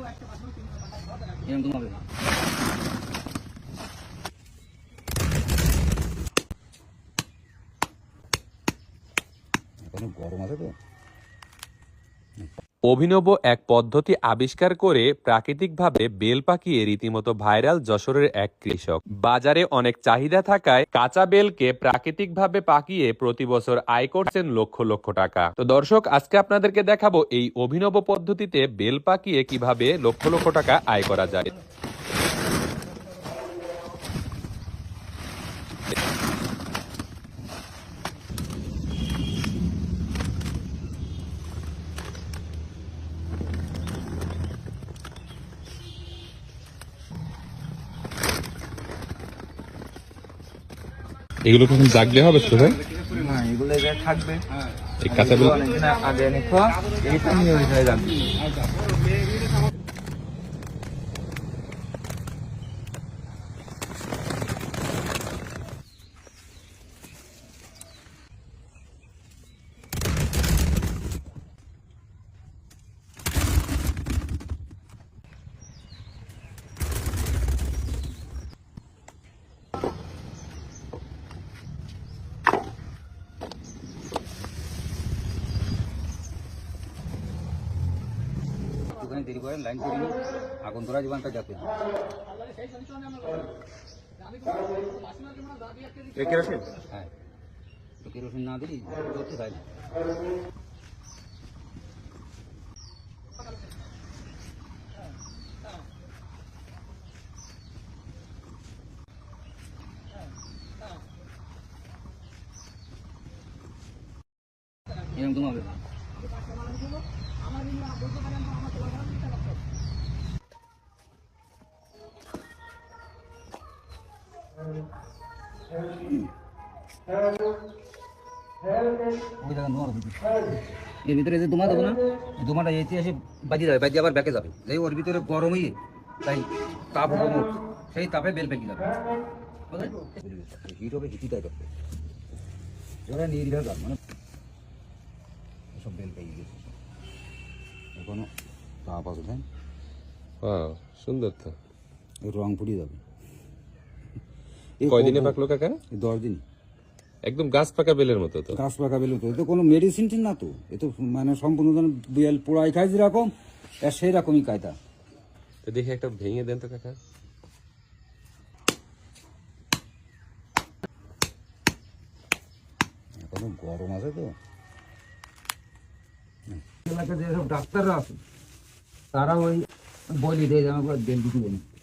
এরকম ঘুমাবে এখনও গরম আছে তো? অভিনব এক পদ্ধতি আবিষ্কার করে প্রাকৃতিকভাবে বেল পাকিয়ে রীতিমতো ভাইরাল যশোরের এক কৃষক। বাজারে অনেক চাহিদা থাকায় কাঁচা বেলকে প্রাকৃতিকভাবে পাকিয়ে প্রতি বছর আয় করছেন লক্ষ লক্ষ টাকা। তো দর্শক, আজকে আপনাদেরকে দেখাবো এই অভিনব পদ্ধতিতে বেল পাকিয়ে কীভাবে লক্ষ লক্ষ টাকা আয় করা যায়। এগুলো কি জাগলে হবে তো ভাই? না এগুলো এবার থাকবে। এই কাঁচা বেল আগে খাওয়া এইটা নিয়ে হয়ে যাবে একটুখানি দেরি করেন লাইন করিনি আগুন ধরা জীবনটা যাতে হ্যাঁ। তো কেরোসিন না দিই করতে না। এরকম এর ভিতরে যে ধোঁয়া দেবো না ধোঁয়াটা এতে এসে বাজি যাবে, বাজি আবার ব্যাকে যাবে। এই ওর ভিতরে গরমই তাই তাপ মুখ সেই তাপে বেল পেকে যাবে। হিট হবে হিটি টাইপ হবে ওরা নির্ভর মানে এখনও তাপ আছে তাই সুন্দর তো। এর রং ফুটিয়ে যাবে। এই কয়দিনে পাকলো কাকা দশ দিন। একদম গাছ পাকা বেলের মতো তো। গাছ পাকা তো তো কোনো মেডিসিন না তো। এ তো মানে সম্পূর্ণ পোড়াই খায় যেরকম আর সেই রকমই কায়দা তো দেখি একটা ভেঙে দেন তো কাকা। এখনও গরম আছে তো। এলাকায় যেসব ডাক্তাররা আছে তারা ওই বলি দেয় যে আমার দিকে দিতে